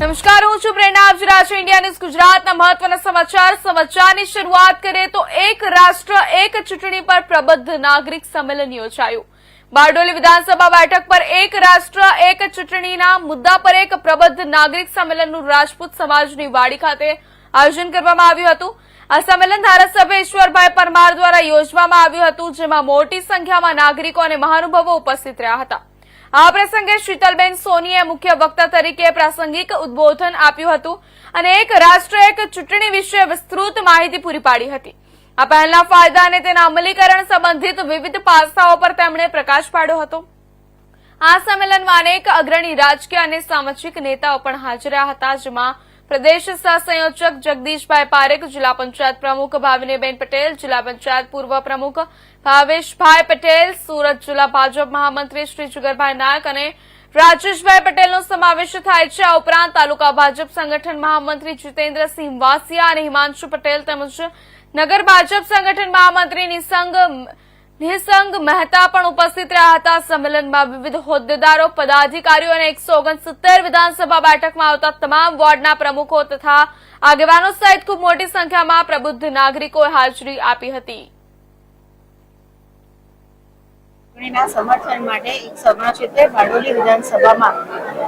નમસ્કાર, હું છું પ્રેરણા. આપ છો ઇન્ડિયા ન્યૂઝ ગુજરાતના મહત્વના સમાચાર. સમાચારની શરૂઆત કરીએ તો એક રાષ્ટ્ર, એક ચૂંટણી પર પ્રબદ્ધ નાગરિક સંમેલન યોજાયું. બારડોલી વિધાનસભા બેઠક પર એક રાષ્ટ્ર, એક ચૂંટણીના મુદ્દા પર એક પ્રબદ્ધ નાગરિક સંમેલનનું રાજપૂત સમાજની વાડી ખાતે આયોજન કરવામાં આવ્યું હતું. આ સંમેલન ધારાસભ્ય ઈશ્વરભાઈ પરમાર દ્વારા યોજવામાં આવ્યું હતું, જેમાં મોટી સંખ્યામાં નાગરિકો અને મહાનુભાવો ઉપસ્થિત રહ્યા હતા. આ પ્રસંગે શીતલબેન સોનીએ મુખ્ય વક્તા તરીકે પ્રાસંગિક ઉદબોધન આપ્યું હતું અને એક રાષ્ટ્ર એક ચૂંટણી વિશે વિસ્તૃત માહિતી પૂરી પાડી હતી. આ પહેલના ફાયદા અને તેના અમલીકરણ સંબંધિત વિવિધ પાસાઓ પર તેમણે પ્રકાશ પાડ્યો હતો. આ સંમેલનમાં અનેક અગ્રણી રાજકીય અને સામાજિક નેતાઓ પણ હાજર રહ્યા હતા, જેમાં પ્રદેશ સહસંયોજક જગદીશભાઈ પારેખ, જિલ્લા પંચાયત પ્રમુખ ભાવિનીબેન પટેલ, જિલ્લા પંચાયત પૂર્વ પ્રમુખ ભાવેશભાઈ પટેલ, સુરત જિલ્લા ભાજપ મહામંત્રી શ્રી જુગરભાઈ નાયક અને રાજેશભાઈ પટેલનો સમાવેશ થાય છે. આ ઉપરાંત તાલુકા ભાજપ સંગઠન મહામંત્રી જીતેન્દ્રસિંહ વાસિયા અને હિમાંશુ પટેલ તેમજ નગર ભાજપ સંગઠન મહામંત્રી નિસંગ નિસંગ મહેતા પણ ઉપસ્થિત રહ્યા હતા. સંમેલનમાં વિવિધ હોદ્દેદારો, પદાધિકારીઓ અને એકસો ઓગણસિત્તેર વિધાનસભા બેઠકમાં આવતા તમામ વોર્ડના પ્રમુખો તથા આગેવાનો સહિત ખૂબ મોટી સંખ્યામાં પ્રબુદ્ધ નાગરિકોએ હાજરી આપી હતી. ચૂંટણીના સમર્થન માટે એકસો ઓગણસિત્તેર બારડોલી વિધાનસભામાં.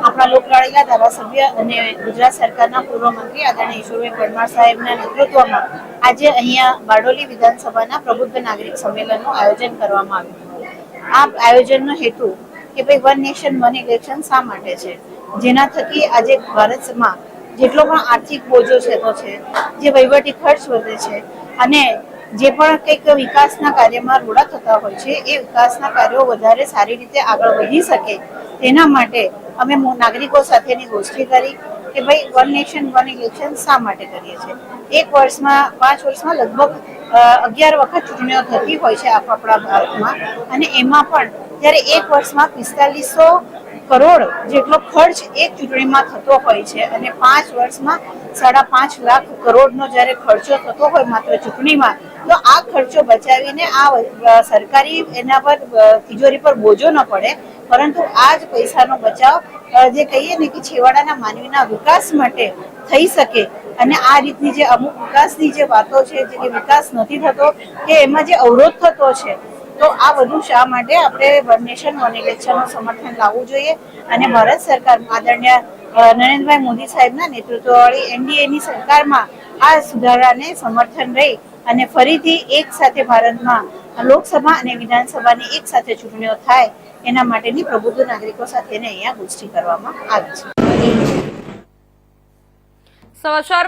આપણા લોકલાડીલા ધારાસભ્ય અને ગુજરાત સરકારના પૂર્વ મંત્રી આદરણીય ઈશ્વરભાઈ પરમાર સાહેબના નેતૃત્વમાં આજે અહીંયા બારડોલી વિધાનસભાના પ્રબુદ્ધ નાગરિક સંમેલનનું આયોજન કરવામાં આવ્યું. આ આયોજનનો હેતુ કે ભાઈ વન નેશન, વન ઇલેક્શન શા માટે છે? જેના થકી આજે ભારતમાં જેટલો પણ આર્થિક બોજો છે તો છે, જે વહીવટી ખર્ચ વધે છે, અને જે પણ કંઈક વિકાસના કાર્યમાં રોડા થતા હોય છે, એ વિકાસના કાર્યો વધારે સારી રીતે આગળ વધી શકે તેના માટે અમે નાગરિકો સાથેની ગોષ્ઠી કરી કે ભાઈ વન નેશન વન ઇલેક્શન શા માટે કરીએ છીએ? એક વર્ષમાં, પાંચ વર્ષમાં લગભગ અગિયાર વખત ચૂંટણીઓ થતી હોય છે આપણા આપણા ભારતમાં. અને એમાં પણ જ્યારે એક વર્ષમાં પિસ્તાલીસો કરોડ જેટલો ખર્ચ એક ચૂંટણીમાં થતો હોય છે અને પાંચ વર્ષમાં સાડા પાંચ લાખ કરોડનો જ્યારે ખર્ચો થતો હોય માત્ર ચૂંટણીમાં તો આ ખર્ચો બચાવીને આ સરકારી એના પર તિજોરી પર બોજો ન પડે. પરંતુ આ જ પૈસાનો બચાવ જે કહીએ ને કે છેવાડાના માનવીના વિકાસ માટે થઈ શકે અને આ રીતની જે અમુક વિકાસની જે વાતો છે, જે વિકાસ નથી થતો, કે એમાં જે અવરોધ થતો છે, તો આ બધું શા માટે આપણે વન નેશન વન ઇલેક્શનનું સમર્થન લાવવું જોઈએ અને ભારત સરકાર, આદરણીય નરેન્દ્રભાઈ મોદી સાહેબના નેતૃત્વવાળી એનડીએની સરકારમાં આ સુધારાને સમર્થન રહી અને ફરીથી એક સાથે ભારતમાં લોકસભા અને વિધાનસભાની એક સાથે ચૂંટણીઓ થાય, એના માટેની પ્રબુદ્ધ નાગરિકો સાથેને અહીંયા ગોષ્ઠી કરવામાં આવી છે. સમાચાર